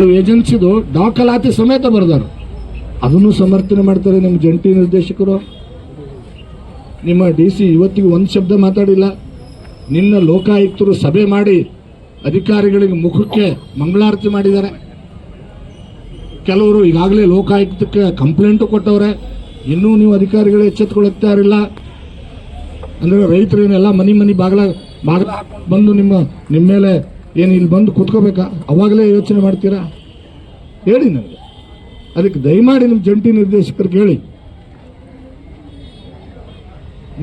ಏಜೆನ್ಸಿದು ದಾಖಲಾತಿ ಸಮೇತ ಬರೆದಾರು ಅದನ್ನು ಸಮರ್ಥನೆ ಮಾಡ್ತಾರೆ ನಿಮ್ಮ ಜಂಟಿ ನಿರ್ದೇಶಕರು. ನಿಮ್ಮ ಡಿ ಸಿ ಇವತ್ತಿಗೆ ಒಂದು ಶಬ್ದ ಮಾತಾಡಿಲ್ಲ. ನಿನ್ನ ಲೋಕಾಯುಕ್ತರು ಸಭೆ ಮಾಡಿ ಅಧಿಕಾರಿಗಳಿಗೆ ಮುಖಕ್ಕೆ ಮಂಗಳಾರತಿ ಮಾಡಿದ್ದಾರೆ. ಕೆಲವರು ಈಗಾಗಲೇ ಲೋಕಾಯುಕ್ತಕ್ಕೆ ಕಂಪ್ಲೇಂಟು ಕೊಟ್ಟವ್ರೆ. ಇನ್ನೂ ನೀವು ಅಧಿಕಾರಿಗಳು ಎಚ್ಚೆತ್ತುಕೊಳ್ಳುತ್ತಾ ಇರಲಿಲ್ಲ. ಅಂದರೆ ರೈತರೇನೆಲ್ಲ ಮನೆ ಮನೆ ಬಾಗಿಲ ಬಾಗಿಲ ಬಂದು ನಿಮ್ಮ ನಿಮ್ಮ ಮೇಲೆ ಏನು ಇಲ್ಲಿ ಬಂದು ಕೂತ್ಕೋಬೇಕಾ? ಅವಾಗಲೇ ಯೋಚನೆ ಮಾಡ್ತೀರಾ? ಹೇಳಿ ನನಗೆ. ಅದಕ್ಕೆ ದಯಮಾಡಿ ನಿಮ್ಮ ಜಂಟಿ ನಿರ್ದೇಶಕರಿಗೆ ಹೇಳಿ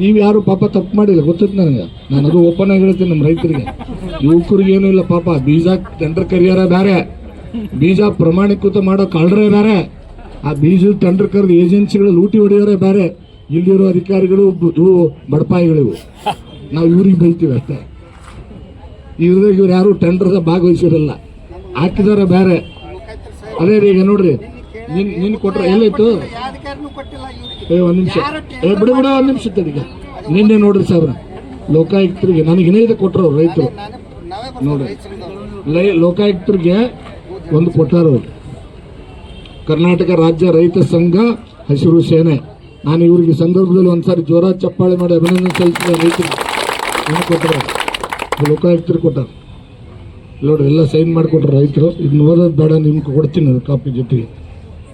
ನೀವು ಯಾರು ಪಾಪ ತಪ್ಪು ಮಾಡಿಲ್ಲ, ಗೊತ್ತಿತ್ತು ನನಗೆ. ನಾನು ಅದು ಓಪನ್ ಆಗಿ ಹೇಳ್ತೀನಿ ನಮ್ಮ ರೈತರಿಗೆ. ಯುವಕರಿಗೆ ಏನೂ ಇಲ್ಲ ಪಾಪ. ಬೀಜ ಟೆಂಡರ್ ಕರಿಯಾರ ಬೇರೆ ಬೀಜ ಪ್ರಮಾಣೀಕೃತ ಮಾಡೋ ಕಳ್ಳರೇ ಬೇರೆ ಆ ಬೀಜದ ಟೆಂಡರ್ ಕರೆದು ಏಜೆನ್ಸಿಗಳು ಲೂಟಿ ಹೊಡೆಯೋರೇ ಬೇರೆ ಇಲ್ಲಿರೋ ಅಧಿಕಾರಿಗಳು ಬಡಪಾಯಿಗಳಿವು. ನಾವು ಇವ್ರಿಗೆ ಬೈತೀವಿ ಅಷ್ಟೇ. ಇವ್ರಿಗೆ ಇವ್ರು ಯಾರು ಟೆಂಡರ್ದ ಭಾಗವಹಿಸಿರಲ್ಲ. ಹಾಕಿದಾರ ಬೇರೆ ಅದೇ ರೀ ಈಗ ನೋಡ್ರಿ, ನಿನ್ ನಿನ್ ಕೊಟ್ರೆ ಎಲ್ಲೈತು ಏ, ಒಂದ್ ನಿಮಿಷ. ಏ, ಬಿಡು ಬಿಡು, ಒಂದ್ ನಿಮಿಷ ಈಗ. ನಿನ್ನೆ ನೋಡ್ರಿ ಸಾಬ್ರ ಲೋಕಾಯುಕ್ತರಿಗೆ ನನಗೆ ಇನ್ನೈದು ಕೊಟ್ಟರು ರೈತರು. ನೋಡ್ರಿ ಲೋಕಾಯುಕ್ತರಿಗೆ ಒಂದು ಕೊಟ್ಟಾರ ಕರ್ನಾಟಕ ರಾಜ್ಯ ರೈತ ಸಂಘ ಹಸಿರು ಸೇನೆ. ನಾನು ಇವ್ರಿಗೆ ಸಂದರ್ಭದಲ್ಲಿ ಒಂದ್ಸಾರಿ ಜೋರ ಚಪ್ಪಾಳೆ ಮಾಡಿ ಅಭಿನಂದನೆ ಸಲ್ಲಿಸಿದ ರೈತರು ಕೊಟ್ಟರು ಲೋಕಾಯುಕ್ತರು ಕೊಟ್ಟಾರ. ನೋಡ್ರಿ ಎಲ್ಲ ಸೈನ್ ಮಾಡಿಕೊಟ್ರು ರೈತರು. ಇದನ್ನ ಓದೋದು ಬೇಡ ನಿಮ್ಗೆ ಕೊಡ್ತೀನಿ ಕಾಪಿ ಜೊತೆಗೆ.